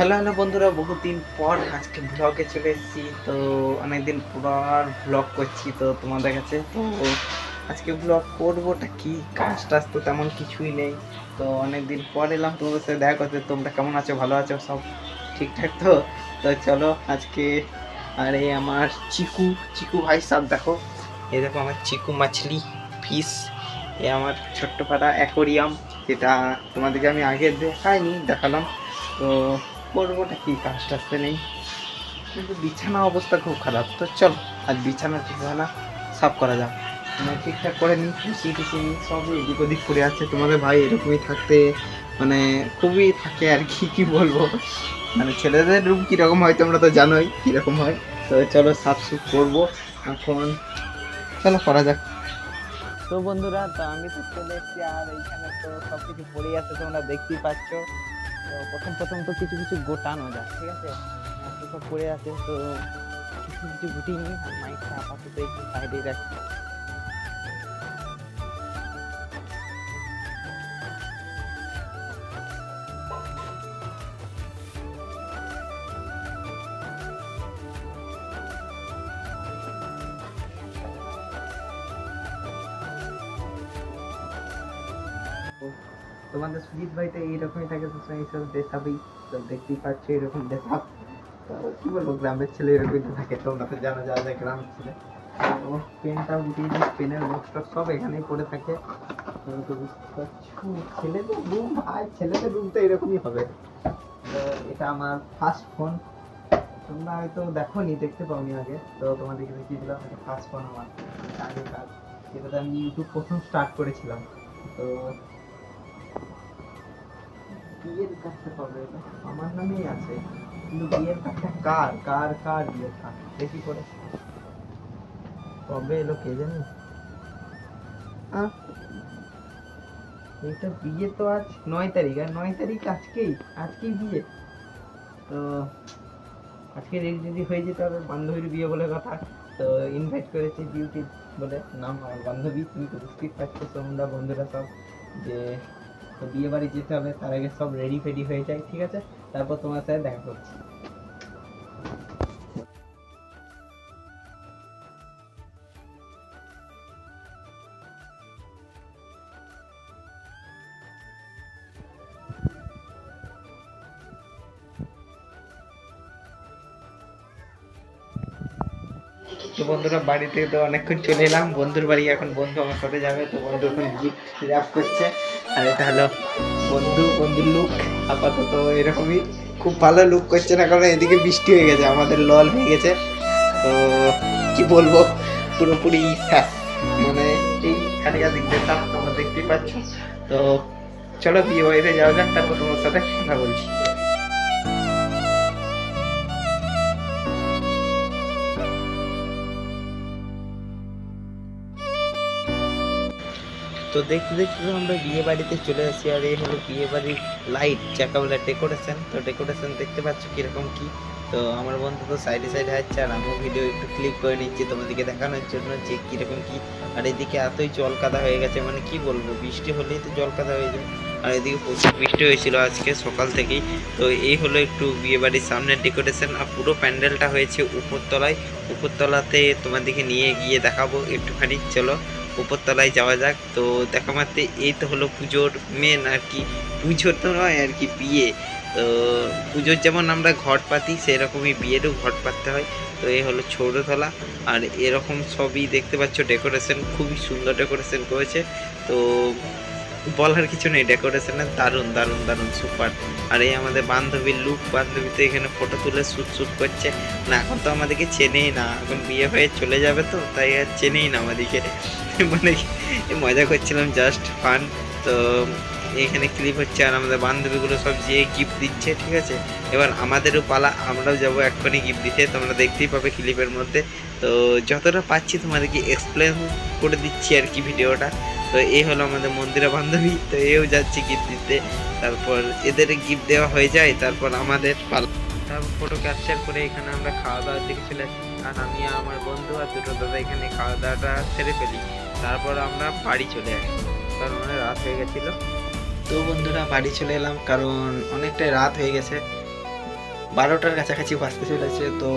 Hello hello বন্ধুরা বহুদিন পর আজকে ব্লগে চলে এসেছি। তো অনেকদিন পর ব্লগ করছি তো তোমাদের কাছে। তো আজকে ব্লগ করবোটা কি? কাজ টাজ তো তেমন কিছুই নেই। তো অনেকদিন পর এলাম তোমাদের সাথে দেখা করতে। তোমরা কেমন আছো? ভালো আছো? সব ঠিকঠাক তো? তো চলো আজকে আর আমার চিকু চিকু ভাই সব দেখো। এই দেখো আমার চিকু মাছলি ফিস এ আমার ছোট্ট পাড়া অ্যাকোরিয়াম যেটা তোমাদেরকে আমি আগে দেখাইনি, দেখালাম। তো করবোটা কি কাজ টাজতে নেই। কিন্তু বিছানা অবস্থা খুব খারাপ। তো চল আর বিছানা টিছানা সাফ করা যাক। মানে ঠিকঠাক করে নিই খুশি টুসি নিই সব এদিক ওদিক পড়ে আছে। তোমাদের ভাই এরকমই থাকতে মানে খুবই থাকে আর কি কি বলব? মানে ছেলেদের রুম কীরকম হয় তোমরা তো জানোই কীরকম হয়। তো চলো, সাফ সুফ করব এখন। চলো, করা যাক। তো বন্ধুরা, তো আমি তো চলে এসেছি আর এইখানে তো সব কিছু পড়ে আছে, তোমরা দেখতেই পাচ্ছ। প্রথম প্রথম তো কিছু কিছু গোটানো যায়, ঠিক আছে? সব পড়ে আছে তো কিছু কিছু গুটি নিয়ে মাইকটা আপাতত একটু সাইডে রাখছি তোমাদের সুজিত ভাই তো এইরকমই থাকে সবসময় এইসব দেখাবেই তো দেখতেই পাচ্ছ এরকম দেখাব তো কি বলব, গ্রামের ছেলে এরকমই তো থাকে, তোমরা তো জানো যা যা গ্রামের ছেলে। তো পেনটাও উঠিয়ে দিই, পেনের বক্সটা সব এখানেই পড়ে থাকে। তোমরা তো বুঝতে পারছ ছেলেদের রুম ভাই ছেলেদের রুম তো এরকমই হবে। এটা আমার ফার্স্ট ফোন তোমরা হয়তো দেখো নি দেখতে পাও পাওনি আগে। তো তোমাদেরকে দেখিয়ে দিলাম এটা ফার্স্ট ফোন আমার। আগেকার যেটাতে আমি ইউটিউব প্রথম স্টার্ট করেছিলাম। তো বিয়ের কাজটা কবে আমার নামেই আছে। কিন্তু বিয়ের কাজটা কার কার কার বিয়ের কাজ দেখি করে? কবে এলো কে জানি? এইটা বিয়ে তো আজ নয় তারিখ আর নয় তারিখ আজকেই আজকেই বিয়ে। তো আজকে রেডি যদি হয়ে যেতে হবে বান্ধবীর বিয়ে বলে কথা তো ইনভাইট করেছি বিউটি বলে নাম আমার বান্ধবী তুমি তো বুঝতেই পারছ তোমরা বন্ধুরা সব যে তো বিয়ে বাড়ি যেতে হবে, তার আগে সব রেডি ফেডি হয়ে যায় ঠিক আছে? তারপর তোমার সাথে দেখা করছি। তো বন্ধুরা বাড়ি থেকে তো অনেকক্ষণ চলে এলাম। বন্ধুর বাড়ি এখন বন্ধু আমার সাথে যাবে, তো বন্ধু এখন গিফট র্যাপ করছে। আর এটা হলো বন্ধু, বন্ধুর লুক আপাতত এরকমই। খুব ভালো লুক করছে না, কারণ এদিকে বৃষ্টি হয়ে গেছে, আমাদের লল হয়ে গেছে। তো কি বলব, পুরোপুরি ইচ্ছা মানে এই খানিকা দিক দিয়ে তাপ তোমরা দেখতেই পাচ্ছ। তো চলো বিয়ে বাড়িতে যাওয়া যাক, তারপর তোমার সাথে কথা বলছি। তো দেখতে দেখতে আমরা বিয়ে বাড়িতে চলে আসি, আর এই হলো বিয়ে বাড়ির লাইট যাকে বলে ডেকোরেশন তো ডেকোরেশন দেখতে পাচ্ছ কীরকম কি? তো আমার বন্ধু তো সাইডে সাইডে আসছে আর আমিও ভিডিও একটু ক্লিক করে নিচ্ছি তোমাদেরকে দেখানোর জন্য যে কীরকম কি। আর এদিকে এতই জল কাদা হয়ে গেছে মানে কি বলব, বৃষ্টি হলেই তো জল কাদা হয়ে যায়। আর এদিকে প্রচুর বৃষ্টি হয়েছিল আজকে সকাল থেকেই। তো এই হলো একটু বিয়ে বাড়ির সামনের ডেকোরেশন আর পুরো প্যান্ডেলটা হয়েছে উপরতলায়। উপরতলাতে তোমাদেরকে নিয়ে গিয়ে দেখাবো একটুখানি, চলো। উপরতলায় যাওয়া যাক। তো দেখা মাত্রে এই তো হলো পুজোর মেন আর কি। পুজোর তো নয়, আর কি বিয়ে। তো পুজোর যেমন আমরা ঘট পাতি, সেরকমই বিয়েরও ঘট পাততে হয়। তো এই হলো ছৌরতলা আর এরকম সবই দেখতে পাচ্ছ, ডেকোরেশন খুবই সুন্দর ডেকোরেশন করেছে। তো বলার কিছু নেই ডেকোরেশনের দারুণ দারুণ দারুণ সুপার আর এই আমাদের বান্ধবীর লুক বান্ধবী তো এখানে ফটো তুলে শ্যুট শ্যুট করছে। না, এখন তো আমাদেরকে চেনেই না। এখন বিয়ে হয়ে চলে যাবে তো, তাই আর চেনেই না আমাদেরকে। মানে মজা করছিলাম জাস্ট ফান তো এখানে ক্লিপ হচ্ছে আর আমাদের বান্ধবীগুলো সব যেয়ে গিফট দিচ্ছে, ঠিক আছে? এবার আমাদেরও পালা, আমরাও যাব এক্ষুনি গিফট দিতে, তোমরা দেখতেই পাবে ক্লিপের মধ্যে। তো যতটা পাচ্ছি তোমাদেরকে এক্সপ্লেন করে দিচ্ছি আর কি ভিডিওটা। তো এই হলো আমাদের মন্দিরা বান্ধবী, তো এও যাচ্ছে গিফট দিতে। তারপর এদের গিফট দেওয়া হয়ে যায়, তারপর আমাদের পালা। তারপর ফটো ক্যাপচার করে এখানে আমরা খাওয়া দাওয়ার দিকে চলে আর আমি আমার বন্ধু আর দুটো দাদা এখানে খাওয়া দাওয়াটা সেরে ফেলি। তারপর আমরা বাড়ি চলে আসি। কারণ অনেক রাত হয়ে গেছিল। তো বন্ধুরা, বাড়ি চলে এলাম, কারণ অনেকটাই রাত হয়ে গেছে। বারোটার কাছাকাছি বাঁচতে চলেছে তো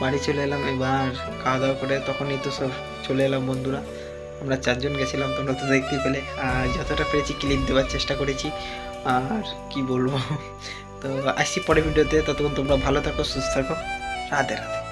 বাড়ি চলে এলাম। এবার খাওয়া দাওয়া করে তখনই তো সব চলে এলাম বন্ধুরা। আমরা চারজন গেছিলাম, তোমরা তো দেখতেই পেলে। আর যতটা পেরেছি ক্লিপ দেওয়ার চেষ্টা করেছি। আর কি বলব? তো আসছি পরে ভিডিওতে ততক্ষণ তোমরা ভালো থাকো, সুস্থ থাকো। রাধে রাধে।